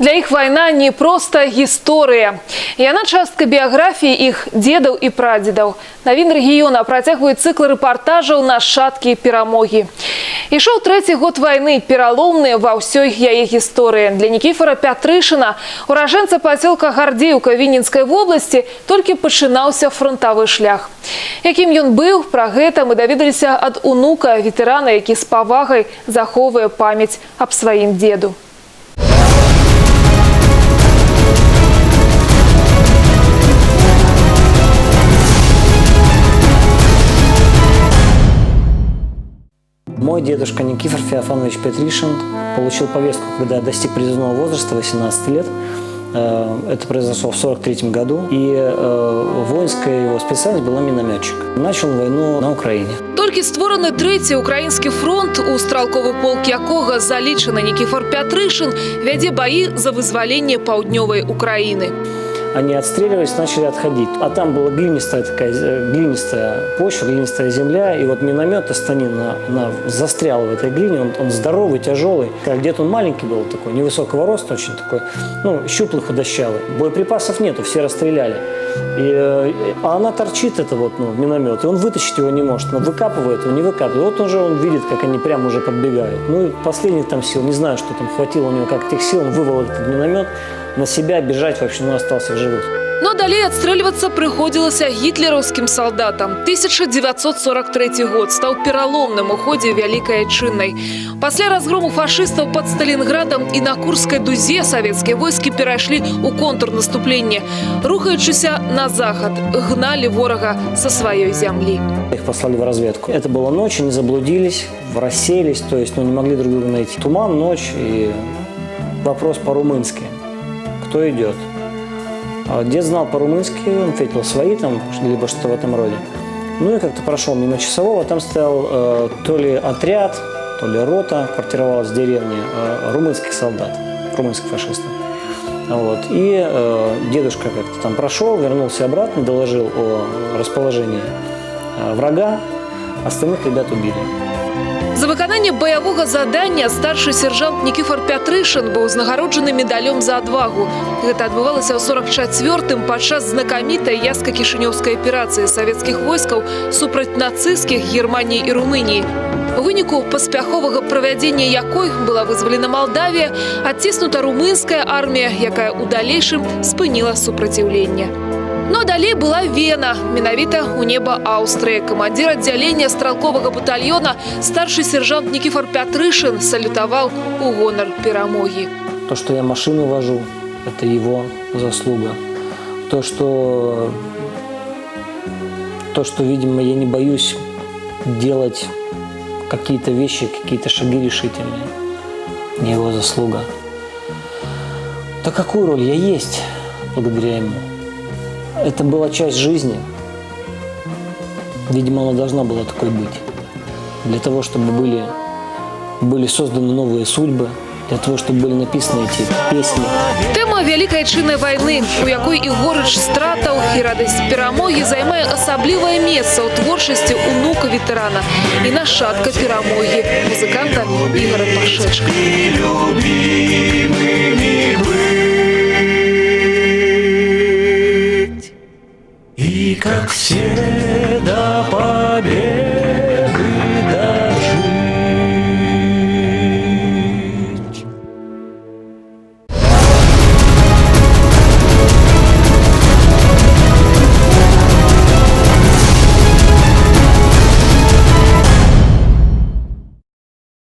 Для іх вайна не проста гісторыя. Яна частка біяграфіі іх дзедаў і прадзедаў. Навін рэгіёна працягваюць цыкл рэпартажаў на шаткі перамогі. Ішоў трэці год вайны пераломны ва ўсёй яе гісторыі. Для Нікіфора Пятрышына, уражэнца пасёлка Гардзеўка Вінніцкай вобласці, толькі пачынаўся фронтавы шлях. Якім ён быў, пра гэта мы даведаліся ад унука ветэрана, які з павагай захоўвае памяць аб сваім дзеду. Мой дедушка Никифор Феофанович Петришин получил повестку, когда достиг призывного возраста 18 лет. Э, Это произошло в 43 году. И э, воинская его специальность была минометчик. Начал войну на Украине. Толькі створаны трэці ўкраінскі фронт, у стралковы полк якога залічаны Нікіфор Пятрышын, вядзе баі за вызваленне паўднёвай Украіны. Они отстреливались, начали отходить. А там была глинистая такая, э, глинистая почва, глинистая земля. И вот миномет Астанин на, на- застрял в этой глине. Он, он здоровый, тяжелый. Где-то он маленький был такой, невысокого роста, очень такой, ну, щуплый, худощавый. Боеприпасов нету, все расстреляли. И, э, а она торчит, это вот, ну, миномет, и он вытащить его не может. Но выкапывает его, не выкапывает. Вот уже он видит, как они прямо уже подбегают. Ну, и последних там сил, не знаю, что там хватило у него, как тех сил, он вывел этот миномет на себя, бежать вообще, ну, остался в живых. Но далей адстрэльвацца прыходзілася гітлераўскім салдатам. 1943 год стаў пераломным у ходзе вялікай адчыннай. Пасля разгрому фашыстаў пад Сталінградам і на Курскай дузе савецкія войскі перайшлі ў контрнаступленне. Рухаючыся на захад, гналі ворага са сваёй зямлі. Их послали в разведку. Это была ночь, они заблудились, рассеялись, то есть ну, не могли друг друга найти. Туман, ночь и вопрос по-румынски. Кто идет? А Дед знал по-румынски, он ответил свои там, либо что-то в этом роде. Ну и как-то прошел мимо часового, там стоял э, то ли отряд, то ли рота, квартировалась в деревне э, румынских солдат, румынских фашистов. Вот. И э, дедушка как-то там прошел, вернулся обратно, доложил о расположении э, врага, остальных ребят убили. За выкананне баявога задання старшы сержант Нікіфор Пятрышын быў узнагароджаны медалём за адвагу. Гэта адбывалася ў 44-м падчас знакамітай яска-кішынёўскай аперацыі савецкіх войскаў супраць нацысцкіх Германіі і Румыніі. У выніку паспяховага правядзення якой была вызвалена Малдавія, адціснута румынская армія, якая ў далейшым спыніла супраціўленне. Ну а далей была Вена, менавіта у неба Аўстрыі. Камандзір аддзялення стралковага батальёна старшы сержант Нікіфор Пятрышын салютаваў у гонар перамогі. То, что я машину вожу, это его заслуга. То, что, то, что, видимо, я не боюсь делать какие-то вещи, какие-то шаги решительные, не его заслуга. То какую роль я есть благодаря ему? Это была часть жизни. Видимо, она должна была такой быть. Для того, чтобы были, были созданы новые судьбы, для того, чтобы были написаны эти песни. Тэма вялікай чыннай вайны, у якой і горыч стратаў і радасць перамогі займае асаблівае месца ў творчасці унука ветэрана і нашатка перамогі музыканта Ігора Пашэчка. любимыми как все.